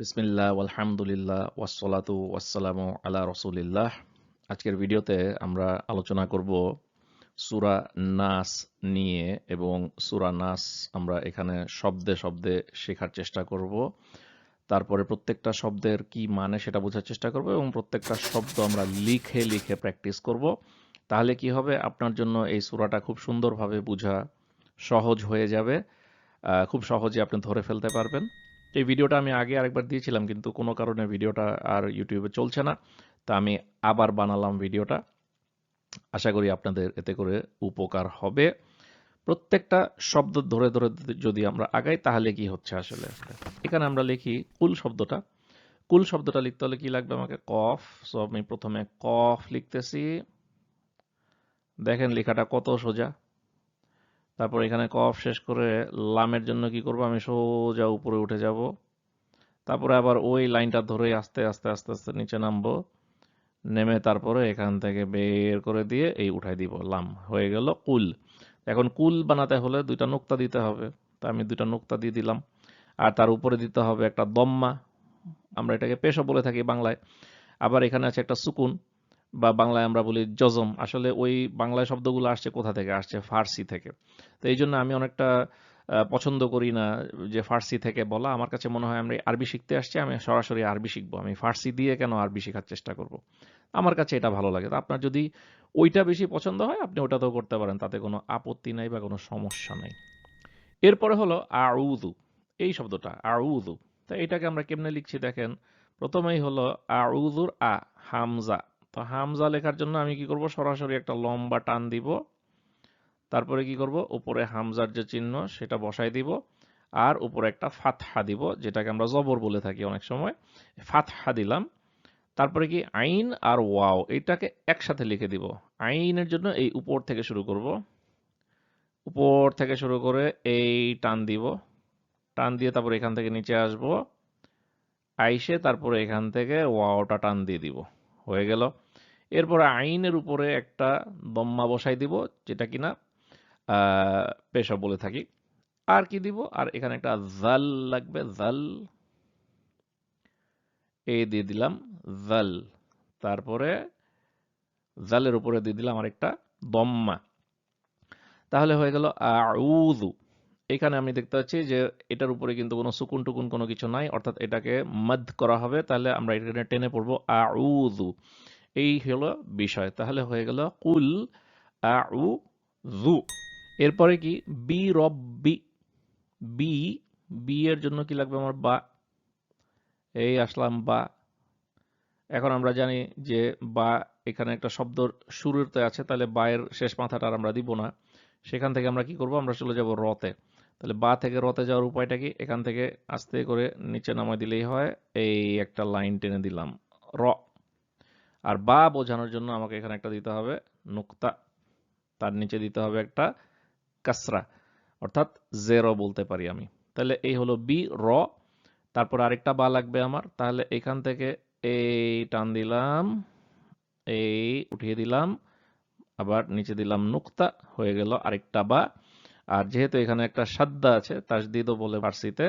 বিসমিল্লাহ আলহামদুলিল্লাহ ওয়াসসালাতু ওয়াসসালামু আলা রসুলিল্লাহ। আজকের ভিডিওতে আমরা আলোচনা করব সুরা নাস নিয়ে এবং সুরা নাস আমরা এখানে শব্দে শব্দে শেখার চেষ্টা করব। তারপরে প্রত্যেকটা শব্দের কি মানে সেটা বোঝার চেষ্টা করব এবং প্রত্যেকটা শব্দ আমরা লিখে লিখে প্র্যাকটিস করব। তাহলে কি হবে? আপনার জন্য এই সুরাটা খুব সুন্দরভাবে বোঝা সহজ হয়ে যাবে। খুব সহজে আপনি ধরে ফেলতে পারবেন। এই ভিডিওটা আমি আগে আরেকবার দিয়েছিলাম, কিন্তু কোনো কারণে ভিডিওটা আর ইউটিউবে চলছে না। তা আমি আবার বানালাম ভিডিওটা। আশা করি আপনাদের এতে করে উপকার হবে। প্রত্যেকটা শব্দ ধরে ধরে যদি আমরা আগাই, তাহলে কি হচ্ছে আসলে? এখানে আমরা লিখি কুল শব্দটা। কুল শব্দটা লিখতে হলে কি লাগবে আমাকে? কফ। সো আমি প্রথমে কফ লিখতেছি। দেখেন লেখাটা কত সোজা। তারপর এখানে কফ শেষ করে লামের জন্য কি করব? আমি সোজা উপরে উঠে যাব। তারপরে আবার ওই লাইনটা ধরে আস্তে আস্তে আস্তে আস্তে নিচে নামবো। নেমে তারপরে এখান থেকে বের করে দিয়ে এই উঠাই দিব, লাম। হয়ে গেল কুল। এখন কুল বানাতে হলে দুইটা নোক্তা দিতে হবে। তা আমি দুইটা নোক্তা দিয়ে দিলাম। আর তার উপরে দিতে হবে একটা দম্মা। আমরা এটাকে পেশা বলে থাকি বাংলায়। আবার এখানে আছে একটা সুকুন। বা বাংলায় আমরা বলি জজম। আসলে ওই বাংলায় শব্দগুলো আসছে কোথা থেকে? আসছে ফার্সি থেকে। তো এই জন্য আমি অনেকটা পছন্দ করি না যে ফার্সি থেকে বলা। আমার কাছে মনে হয় আমি আরবি শিখতে আসছি, আমি সরাসরি আরবি শিখব। আমি ফার্সি দিয়ে কেন আরবি শেখার চেষ্টা করব? আমার কাছে এটা ভালো লাগে। তো আপনার যদি ওইটা বেশি পছন্দ হয়, আপনি ওটাতেও করতে পারেন। তাতে কোনো আপত্তি নাই বা কোনো সমস্যা নাই। এরপরে হলো আউদু এই শব্দটা আউদু তো এটাকে আমরা কেমনে লিখছি দেখেন? প্রথমেই হলো আউদুর আ, হামজা। তো হামজা লেখার জন্য আমি কি করব? সরাসরি একটা লম্বা টান দিব। তারপরে কি করব? উপরে হামজার যে চিহ্ন, সেটা বসাই দিব। আর উপরে একটা ফাতহা দিব, যেটাকে আমরা জবর বলে থাকি অনেক সময়। ফাতহা দিলাম। তারপরে কি আইন আর ওয়াও এটাকে একসাথে লিখে দিব। আইনের জন্য এই উপর থেকে শুরু করব। উপর থেকে শুরু করে এই টান দিব। টান দিয়ে তারপরে এখান থেকে নিচে আসব। আইসে তারপরে এখান থেকে ওয়াওটা টান দিয়ে দিব। হয়ে গেল। এরপরে আইনের উপরে একটা দম্মা বসাই দিব, যেটা কিনা পেশা বলে থাকি। আর কি দিব? আর এখানে একটা জাল লাগবে, জাল। এই দিয়ে দিলাম জাল। তারপরে জালের উপরে দিয়ে দিলাম আরেকটা দম্মা। তাহলে হয়ে গেল আউযু। এখানে আমি দেখতে পাচ্ছি যে এটার উপরে কিন্তু কোনো সুকুন টুকুন কোনো কিছু নাই, অর্থাৎ এটাকে মদ করা হবে। তাহলে আমরা এখানে টেনে পড়ব আউযু। এই হলো বিষয়। তাহলে হয়ে গেল কুল আউযু। এরপরে কি? বি রব্বি। বি বি এর জন্য কি লাগবে আমার বা? এই আসলাম বা। এখন আমরা জানি যে বা এখানে একটা শব্দ শুরুতে আছে, তাহলে বা এর শেষ মাথাটা আর আমরা দিব না। সেখান থেকে আমরা কি করব? আমরা চলে যাব রতে। তাহলে বা থেকে রতে যাওয়ার উপায়টা কি? এখান থেকে আস্তে করে নিচে নামায় দিলেই হয়। এই একটা লাইন টেনে দিলাম। র। আর বা বোঝানোর জন্য আমাকে এখানে একটা দিতে হবে, নুক্তা, তার নিচে দিতে হবে একটা কাসরা, অর্থাৎ জেরো বলতে পারি আমি। তাহলে এই হলো বি র, তারপর আরেকটা বা লাগবে আমার, তাহলে এখান থেকে এই টান দিলাম এই উঠিয়ে দিলাম, আবার নিচে দিলাম নুক্তা, হয়ে গেল আরেকটা বা। আর যেহেতু এখানে একটা সাদ্দা আছে, তাসদিদও বলে ফার্সিতে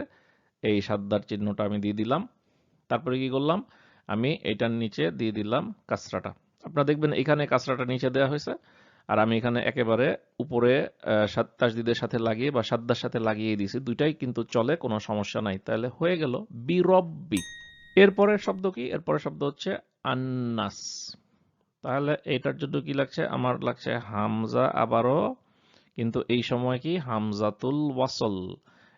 এই সাদ্দার চিহ্নটা আমি দিয়ে দিলাম। তারপরে কি করলাম? আমি এটার নিচে দিয়ে দিলাম কাঁচরাটা আপনারা দেখবেন এখানে কাঁচরাটা নিচে দেওয়া হয়েছে আর আমি এখানে একেবারে উপরে আহ, সাদ- তাসদিদের সাথে লাগিয়ে বা সাদ্দার সাথে লাগিয়ে দিয়েছি। দুইটাই কিন্তু চলে কোনো সমস্যা নাই। তাহলে হয়ে গেল বিরব্বি। এরপরের শব্দ কি? এরপরের শব্দ হচ্ছে আন্নাস। তাহলে এটার জন্য কি লাগছে? আমার লাগছে হামজা আবারও কিন্তু এই সময় কি? হামজাতুল ওয়াসল।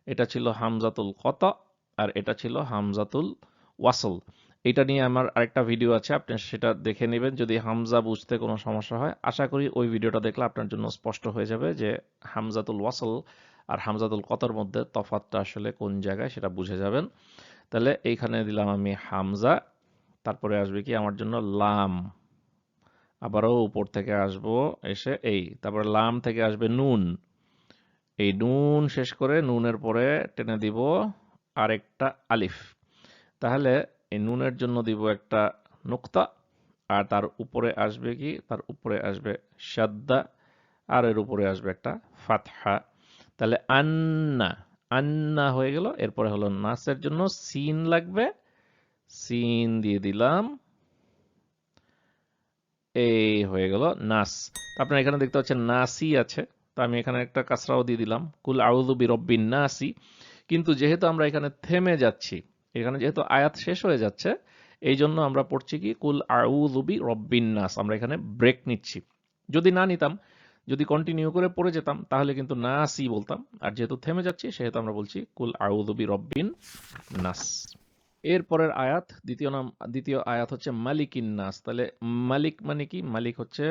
এটা ছিল হামজাতুল কত আর এটা ছিল হামজাতুল ওয়াসল। এটা নিয়ে আমার আরেকটা ভিডিও আছে, আপনি সেটা দেখে নেবেন। যদি হামজা বুঝতে কোনো সমস্যা হয়, আশা করি ওই ভিডিওটা দেখলে আপনার জন্য স্পষ্ট হয়ে যাবে যে হামজাতুল ওয়াসল আর হামজাতুল কতর মধ্যে তফাৎটা আসলে কোন জায়গায় সেটা বুঝে যাবেন। তাহলে এইখানে দিলাম আমি হামজা, তারপরে আসবে কি আমার জন্য লাম। আবারও উপর থেকে আসব, এসে এই, তারপরে লাম থেকে আসবে নুন। এই নুন শেষ করে নুনের পরে টেনে দিব আরেকটা আলিফ। তাহলে এই নুনের জন্য দিব একটা নুক্তা, আর তার উপরে আসবে কি? তার উপরে আসবে সাদ্দা, আর এর উপরে আসবে একটা ফাতহা। তাহলে আন্না আন্না হয়ে গেল। এরপরে হলো নাসের জন্য সিন লাগবে। সিন দিয়ে দিলাম। এই হয়ে গেল নাস। আপনারা এখানে দেখতে পাচ্ছেন নাসি আছে। তো আমি এখানে একটা কাসরাও দিয়ে দিলাম। কুল আউযু বিরব্বিন নাসি। কিন্তু যেহেতু আমরা এখানে থেমে যাচ্ছি এখানে যেহেতু আয়াত শেষ হয়ে যাচ্ছে এই জন্য আমরা পড়ছি কি, কুল আউযু বিরব্বিন নাস, আমরা এখানে ব্রেক নিচ্ছি। যদি না নিতাম, যদি কন্টিনিউ করে পড়ে যেতাম, তাহলে কিন্তু নাসি বলতাম। আর যেহেতু থেমে যাচ্ছি, সেহেতু আমরা বলছি কুল আউযু রব্বিন নাস। এরপরের আয়াত, দ্বিতীয় নাম, দ্বিতীয় আয়াত হচ্ছে মালিকিন নাস। তাহলে মালিক মানে কি? মালিক হচ্ছে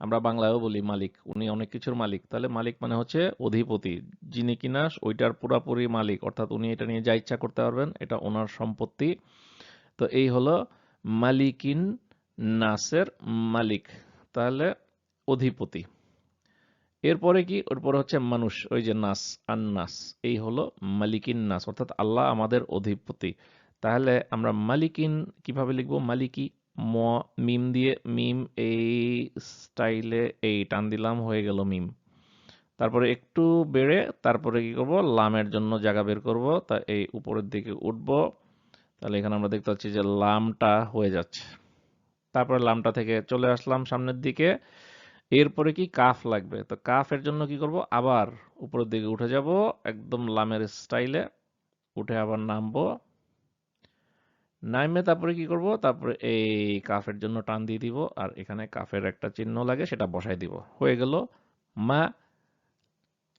আমরা বাংলায়ও বলি মালিক, উনি অনেক কিছুর মালিক। তাহলে মালিক মানে হচ্ছে অধিপতি, যিনি কিনা ওইটার পুরাপুরি মালিক, অর্থাৎ উনি এটা নিয়ে যা ইচ্ছা করতে পারবেন, এটা ওনার সম্পত্তি। তো এই হলো মালিকিন নাসের মালিক, তাহলে অধিপতি। এরপরে কি? এরপরে হচ্ছে মানুষ, ওই যে নাস, আন্নাস, এই হলো মালিকিন নাস, অর্থাৎ আল্লাহ আমাদের অধিপতি। তাহলে আমরা মালিকিন কীভাবে লিখব? মালিকি ম, মিম দিয়ে, মিম এই স্টাইলে এই টান দিলাম, হয়ে গেল মিম। তারপরে একটু বেড়ে, তারপরে কি করব? লামের জন্য জায়গা বের করব, তা এই উপরের দিকে উঠব। তাহলে এখানে আমরা দেখতে পাচ্ছি যে লামটা হয়ে যাচ্ছে। তারপরে লামটা থেকে চলে আসলাম সামনের দিকে। এরপরে কি কাফ লাগবে? তো কাফের জন্য কি করব? আবার উপরের দিকে উঠে যাব, একদম লামের স্টাইলে। উঠে আবার নামবো। নাইমে তারপরে কি করব? তারপরে এই কাফের জন্য টান দিয়ে দিব, আর এখানে কাফের একটা চিহ্ন লাগে, সেটা বসাই দিব। হয়ে গেল, মা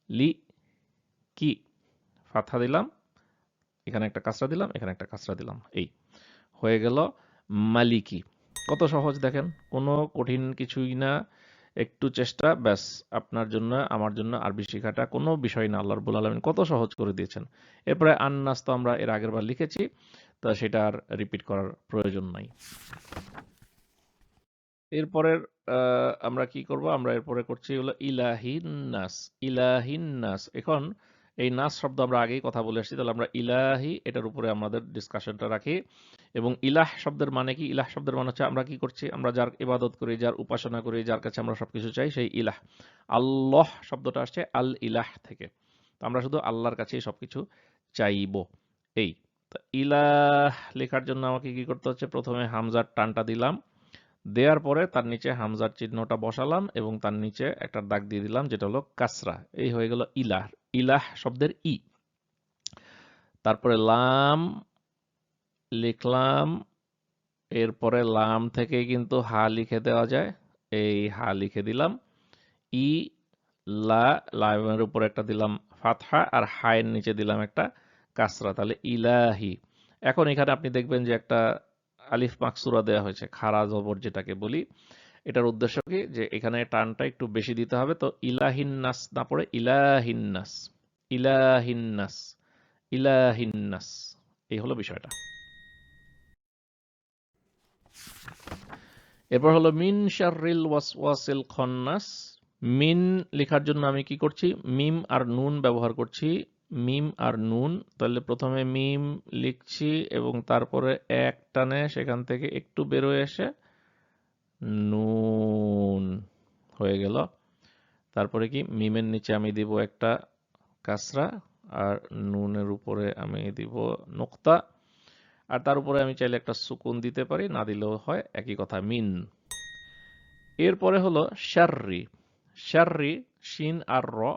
লি কি? ফাথা দিলাম, এখানে একটা কাসরা দিলাম, এখানে একটা কাসরা দিলাম, এই। হয়ে গেল, মালিকি। কত সহজ দেখেন, কোনো কঠিন কিছুই না, একটু চেষ্টা, ব্যাস, আপনার জন্য, আমার জন্য আরবি শেখাটা কোনো বিষয় না, আল্লাহ রবুল আলমিন কত সহজ করে দিয়েছেন। এরপরে আন্নাস তো আমরা এর আগের বার লিখেছি তা সেটা আর রিপিট করার প্রয়োজন নাই। এরপরের আমরা কি করব? আমরা এরপরে করছি হলো ইলাহিন নাস ইলাহিন নাস। এখন এই নাস শব্দ আমরা আগেই কথা বলে এসেছি তাহলে আমরা ইলাহি, এটার উপরে আমাদের ডিসকাশনটা রাখি। এবং ইলাহ শব্দের মানে কি? ইলাহ শব্দের মানে হচ্ছে আমরা কি করছি? আমরা যার ইবাদত করি, যার উপাসনা করি, যার কাছে আমরা সবকিছু চাই, সেই ইলাহ। আল্লাহ শব্দটা আসছে আল ইলাহ থেকে। তো আমরা শুধু আল্লাহর কাছেই সবকিছু চাইব। এই তো ইলাহ লেখার জন্য আমাকে কি করতে হচ্ছে? প্রথমে হামজার টানটা দিলাম। দেওয়ার পরে তার নিচে হামজার চিহ্নটা বসালাম এবং তার নিচে একটা দাগ দিয়ে দিলাম, যেটা হলো কাসরা। এই হয়ে গেল ইলাহ ইলাহ শব্দের ই। তারপরে লাম লিখলাম। এরপরে লাম থেকে কিন্তু হা লিখে দেওয়া যায়। এই হা লিখে দিলাম। ই, লা, লামের উপর একটা দিলাম ফাতহা আর হায়ের নিচে দিলাম একটা কাসরা, তাহলে ইলাহি। এখন এখানে আপনি দেখবেন যে একটা আলিফ মাকসুরা দেওয়া হয়েছে, খারা জবর যেটাকে বলি। এটার উদ্দেশ্য কি? যে এখানে টানটা একটু বেশি দিতে হবে, তো ইলাহিন্নাস না পড়ে ইলাহিন্নাস ইলাহিন্নাস ইলাহিন্নাস এই হলো বিষয়টা। এরপর হলো মিন শাররিল ওয়াসওয়াসিল খন্নাস। মিন লেখার জন্য আমি কি করছি? মিম আর নুন ব্যবহার করছি। মিম আর নুন, তাহলে প্রথমে মিম লিখছি এবং তারপরে এক টানে সেখান থেকে একটু বেরোয় এসে নুন হয়ে গেল। তারপরে কি? মিমের নিচে আমি দিব একটা কাসরা আর নুনের উপরে আমি দিব নোক্তা। আর তার উপরে আমি চাইলে একটা সুকুন দিতে পারি, না দিলেও হয়, একই কথা, মিন। এরপরে হলো শাররি। শাররি, শিন আর র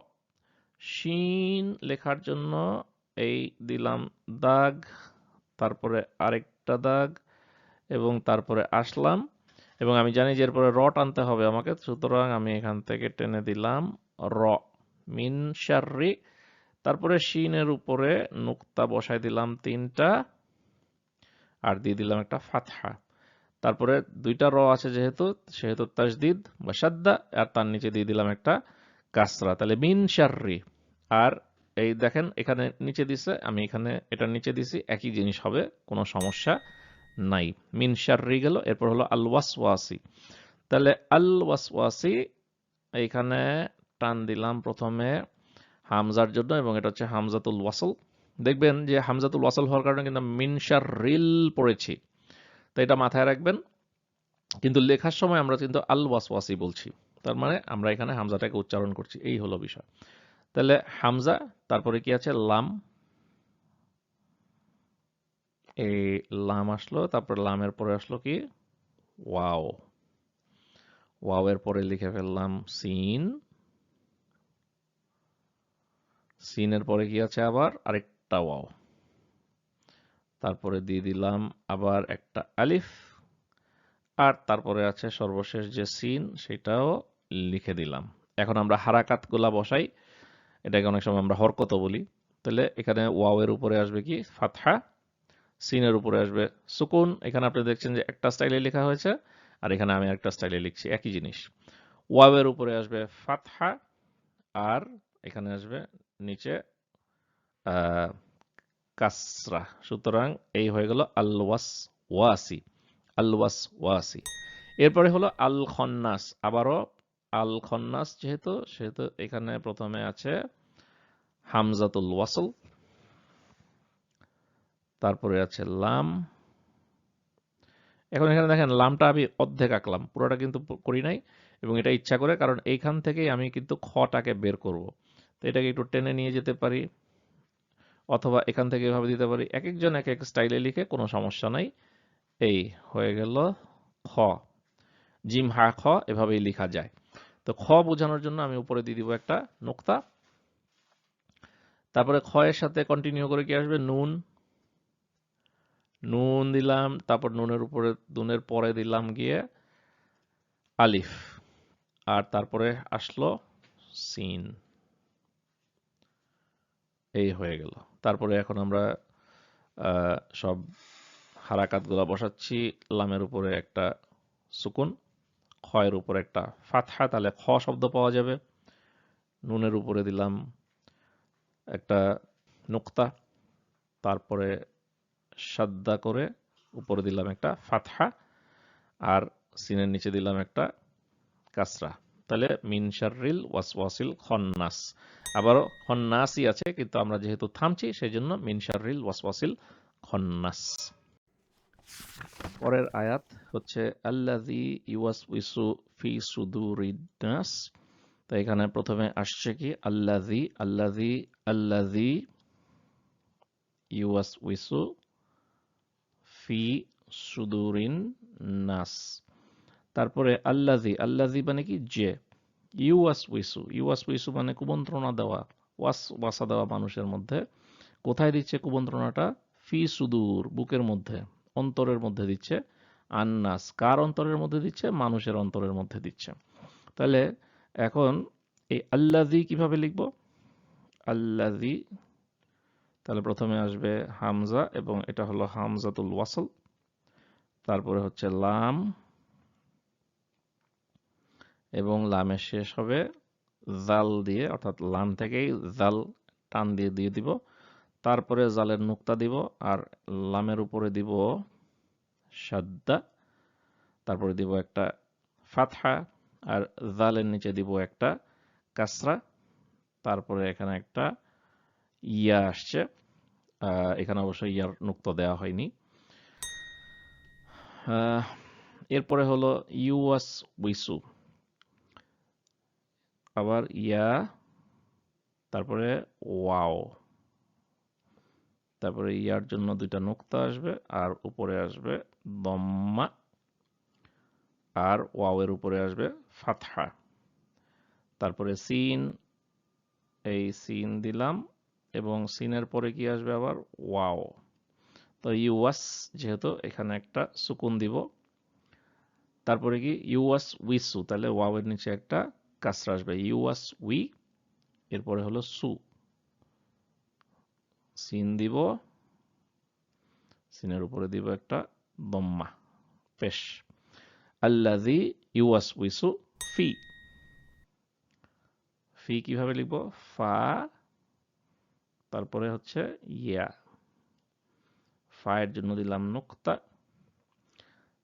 শিন লেখার জন্য এই দিলাম দাগ, তারপরে আরেকটা দাগ, এবং তারপরে আসলাম। এবং আমি জানি যে এরপরে র টানতে হবে আমাকে, সুতরাং আমি এখান থেকে টেনে দিলাম র। মিন শাররি, তারপরে শিনের উপরে নুক্তা বসাই দিলাম তিনটা, আর দিয়ে দিলাম একটা ফাতহা। তারপরে দুইটা র আছে যেহেতু, সেহেতু তাজদিদ বা সাদ্দা, আর তার নিচে দিয়ে দিলাম একটা কাসরা। তাহলে মিন শাররি। আর এই দেখেন, এখানে নিচে দিছে, আমি এখানে এটার নিচে দিছি, একই জিনিস হবে, কোনো সমস্যা নাই। মিন শাররি গেল, এরপর হলো আল ওয়াসওয়াসি তাহলে আল ওয়াসওয়াসি এইখানে টান দিলাম প্রথমে হামজার জন্য, এবং এটা হচ্ছে হামজাতুল ওয়াসল। দেখবেন যে হামজাতুল ওয়াসল হওয়ার কারণে কিন্তু মিনশার রিল পড়েছি। তো এটা মাথায় রাখবেন। কিন্তু লেখার সময় আমরা কিন্তু আল ওয়াসওয়াসি বলছি। তার মানে আমরা এখানে হামজাটাকে উচ্চারণ করছি। এই হলো বিষয়। তাহলে হামজা, তারপরে কি আছে? লাম। এই লাম আসলো, তারপর লামের পরে আসলো কি? ওয়াও। ওয়াও এর পরে লিখে ফেললাম সিন। সিনের পরে কি আছে আবার? আরেকটা ওয়াও। তারপরে দিয়ে দিলাম আবার একটা আলিফ। আর তারপরে আছে সর্বশেষ যে সিন, সেটাও লিখে দিলাম। এখন আমরা হারাকাতগুলা বসাই। এটাকে অনেক সময় আমরা হরকত বলি। তাহলে এখানে ওয়াও এর উপরে আসবে কি? ফাতহা। সিনের উপরে আসবে সুকুন। এখানে আপনি দেখছেন যে একটা স্টাইলে লেখা হয়েছে, আর এখানে আমি একটা স্টাইলে লিখছি, একই জিনিস। ওয়াও এর উপরে আসবে ফাতহা, আর এখানে আসবে নিচে কাসরা। সুতরাং এই হয়ে গেল আল্লাস ওয়াসি আল্লাস ওয়াসি এরপরে হলো আল খন্নাস আবারও আল খন্নাস যেহেতু, সেহেতু এখানে প্রথমে আছে হামজাতুল ওয়াসল। তারপরে আছে লাম। এখন এখানে দেখেন, লামটা আমি অর্ধেক আঁকলাম, পুরোটা কিন্তু করি নাই, এবং এটা ইচ্ছা করে, কারণ এইখান থেকেই আমি কিন্তু খটাকে বের করব। তো এটাকে একটু টেনে নিয়ে যেতে পারি, অথবা এখান থেকে এভাবে দিতে পারি। এক একজন এক এক স্টাইলে লিখে কোনো সমস্যা নাই। এই হয়ে গেল খ। জিম হা খ এভাবেই লেখা যায়। তো খ বোঝানোর জন্য আমি উপরে দিয়ে দিব একটা নোক্তা। তারপরে খ এর সাথে কন্টিনিউ করে কি আসবে? নুন। নুন দিলাম, তারপর নুনের উপরে, নুনের পরে দিলাম গিয়ে আলিফ। আর তারপরে আসলো সিন। এই হয়ে গেল। তারপরে এখন আমরা সব হারাকাতগুলো বসাচ্ছি, লামের উপরে একটা সুকুন খয়ের উপরে একটা ফাতহা, তাহলে খ শব্দ পাওয়া যাবে। নুনের উপরে দিলাম একটা নুক্তা, তারপরে সাদ্দা করে উপরে দিলাম একটা ফাতহা, আর সিনের নিচে দিলাম একটা কাসরা। তাহলে মিনশারিল ওয়াসওয়াসিল খন্নাস। আবারও খন্নাসই আছে, কিন্তু আমরা যেহেতু থামছি সেই জন্য মিনশারিল ওয়াসওয়াসিল খন্নাস। পরের আয়াত হচ্ছে আল্লাজি ইউয়াসউইসু ফি সুদুরিনাস তো এখানে প্রথমে আসছে কি আল্লাজি আল্লাজি আল্লাজি ইউয়াসউইসু ফি সুদুরিন নাস তারপরে আল্লাজি আল্লাজি মানে কি, যে ইউয়াস উইসু ইউয়াস উইসু মানে কুমন্ত্রণা দেওয়া, ওয়াস, ওয়াসা দেওয়া মানুষের মধ্যে। কোথায় দিচ্ছে কুমন্ত্রণাটা, ফি সুদূর, বুকের মধ্যে। অন্তরের মধ্যে দিচ্ছে, আন্নাস কার অন্তরের মধ্যে দিচ্ছে? মানুষের অন্তরের মধ্যে দিচ্ছে। তাহলে এখন এই আল্লাজি কীভাবে লিখব? আল্লাজি তাহলে প্রথমে আসবে হামজা এবং এটা হলো হামজাতুল ওয়াসল। তারপরে হচ্ছে লাম এবং লামের শেষ হবে জাল দিয়ে, অর্থাৎ লাম থেকেই জাল টান দিয়ে দিয়ে দিব। তারপরে জালের নুক্তা দিব আর লামের উপরে দিব সাদ্দা, তারপরে দিব একটা ফাতহা আর জালের নিচে দিব একটা কাসরা, তারপরে এখানে একটা ইয়া আসছে এখানে অবশ্য ইয়ার নুক্তা দেওয়া হয়নি। এরপরে হলো ইউয়াস উইসু, আবার ইয়া, তারপরে ওয়াও। তারপরে ইয়ার জন্য দুইটা নোক্তা আসবে, আর উপরে আসবে দম্মা, আর ওয়াও এর উপরে আসবে ফাতহা। তারপরে সিন, এই সিন দিলাম, এবং সিনের পরে কি আসবে আবার? ওয়াও। তো ইউয়াস যেহেতু এখানে একটা সুকুন দিব। তারপরে কি? ইউয়াস উইসু, তাহলে ওয়াও এর নিচে একটা কাসরা আসবে। ইউয়াস উই, এরপরে হলো সু। সিন দিব। সিনের উপরে দিব একটা দম্মা, পেশ। আল্লাজি ইউয়াস উইসু ফি। ফি কীভাবে লিখব? ফা, তারপরে হচ্ছে ইয়া। ফায়ের জন্য দিলাম নুক্তা।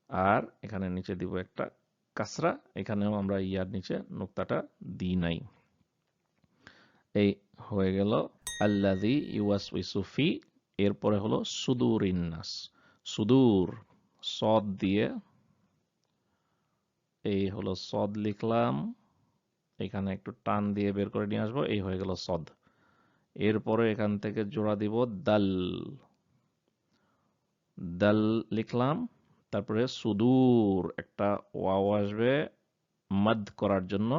আর এখানে নিচে দিব একটা কাসরা। এখানেও আমরা ইয়ার নিচে নুক্তাটা দিই নাই। এই হয়ে গেল আল্লাদি ইউয়াস উইসুফি এরপরে হলো সুদূর ইন্নাস সুদূর, সদ দিয়ে, এই হলো সদ লিখলাম, এখানে একটু টান দিয়ে বের করে নিয়ে আসব, এই হয়ে গেল সদ। এরপরে এখান থেকে জোড়া দিব দাল। দাল লিখলাম, তারপরে সুদূর, একটা ওয়াও আসবে, মদ করার জন্য।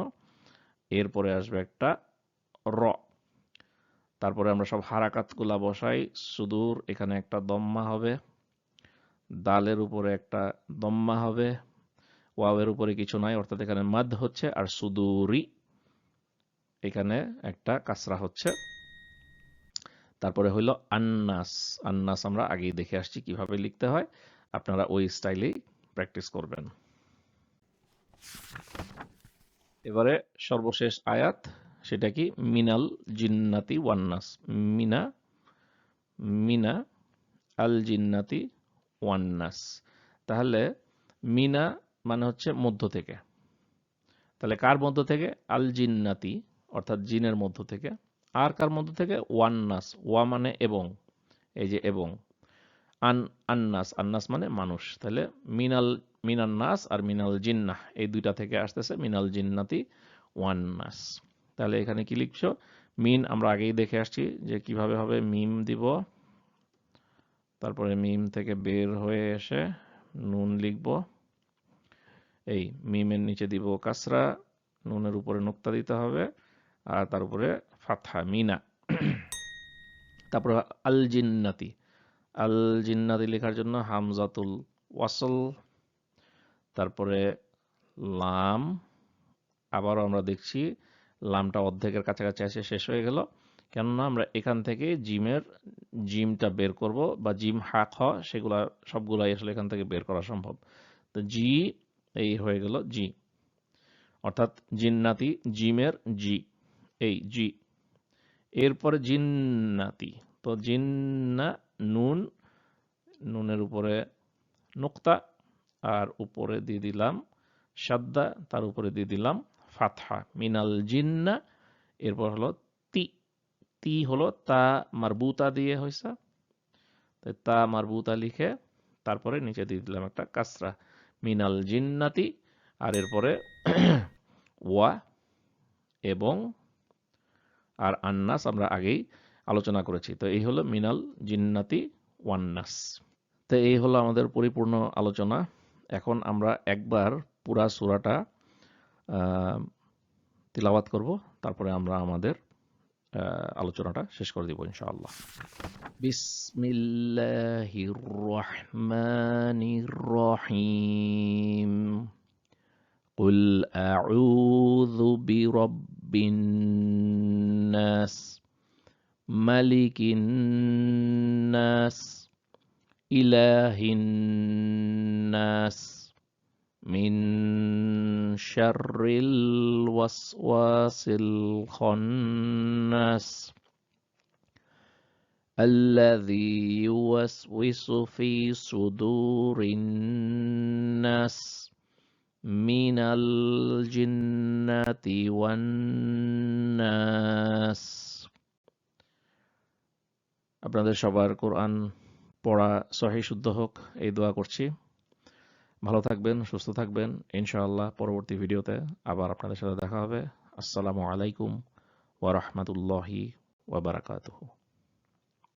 এরপরে আসবে একটা র। তারপরে আমরা সব হারাকাতগুলা বসাই। সুদূর, এখানে একটা দম্মা হবে। দালের উপরে একটা দম্মা হবে। ওয়াওয়ের উপরে কিছু নাই, অর্থাৎ এখানে মদ হচ্ছে আর সুদূরি, এখানে একটা কাসরা হচ্ছে। তারপরে হইল আন্নাস। আন্নাস আমরা আগেই দেখে আসছি কীভাবে লিখতে হয়। আপনারা ওই স্টাইলেই প্র্যাকটিস করবেন। এবারে সর্বশেষ আয়াত। সেটা কি? মিনাল জিন্নাতি ওয়ান্নাস। মিনা মিনা আল জিন্নাতি ওয়ান্নাস। তাহলে মিনা মানে হচ্ছে মধ্য থেকে। তাহলে কার মধ্য থেকে? আল জিন্নাতি, অর্থাৎ জিনের মধ্য থেকে। আর কার মধ্য থেকে? ওয়ান্নাস। ওয়া মানে এবং, এই যে এবং। আন, আন্নাস। আন্নাস মানে মানুষ। তাহলে মিনাল, মিনান্নাস আর মিনাল জিন্নাহ, এই দুইটা থেকে আসতেছে মিনাল জিন্নাতি ওয়ান্নাস। তাহলে এখানে কি লিখছো? মিন, আমরা আগেই দেখে আসছি যে কীভাবে হবে মিম দিব। তারপরে মিম থেকে বের হয়ে এসে নুন লিখব। এই মিমের নিচে দিব কাসরা, নুনের উপরে নোক্তা দিতে হবে, আর তার উপরে ফাথা মিনা। তারপরে আল জিন্নাতি আল জিন্নাতি লেখার জন্য হামজাতুল ওয়াসল। তারপরে লাম। আবারও আমরা দেখছি লামটা অর্ধেকের কাছাকাছি এসে শেষ হয়ে গেল। কেননা আমরা এখান থেকে জিমের জিমটা বের করব বা জিম হা খ সেগুলা সবগুলাই আসলে এখান থেকে বের করা সম্ভব। তো জি, এই হয়ে গেল জি। অর্থাৎ জিন্নাতি, জিমের জি, এই জি। এরপরে জিন্নাতি, তো জিন্না, নুন, নুনের উপরে নোক্তা, আর উপরে দিয়ে দিলাম সাদ্দা, তার উপরে দিয়ে দিলাম ফাতহা মিনাল জিন্না, এরপর হলো তি তি হলো তা মারবুতা দিয়ে হয়েছে তা মারবুতা লিখে তারপরে নিচে দিয়ে দিলাম একটা কাসরা, মিনাল জিন্নাতি, আর এরপরে ওয়া এবং আর আন্নাস আমরা আগেই আলোচনা করেছি। তো এই হলো মিনাল জিন্নাতি ওয়ান্নাস। তো এই হলো আমাদের পরিপূর্ণ আলোচনা। এখন আমরা একবার পুরা সুরাটা তিলাওয়াত করব তারপরে আমরা আমাদের আলোচনাটা শেষ করে দিব ইনশাআল্লাহ বিসমিল্লাহির রহমানির রহিম قل أعوذ برب الناس ملك الناس إله الناس من شر الوسواس الخناس الذي يوسوس في صدور الناس من الجنة والناس আপনাদের সবার কোরআন পড়া সহি শুদ্ধ হোক এই দোয়া করছি ভালো থাকবেন, সুস্থ থাকবেন। ইনশাআল্লাহ পরবর্তী ভিডিওতে আবার আপনাদের সাথে দেখা হবে। আসসালামু আলাইকুম ওয়া বারাকাতুহু।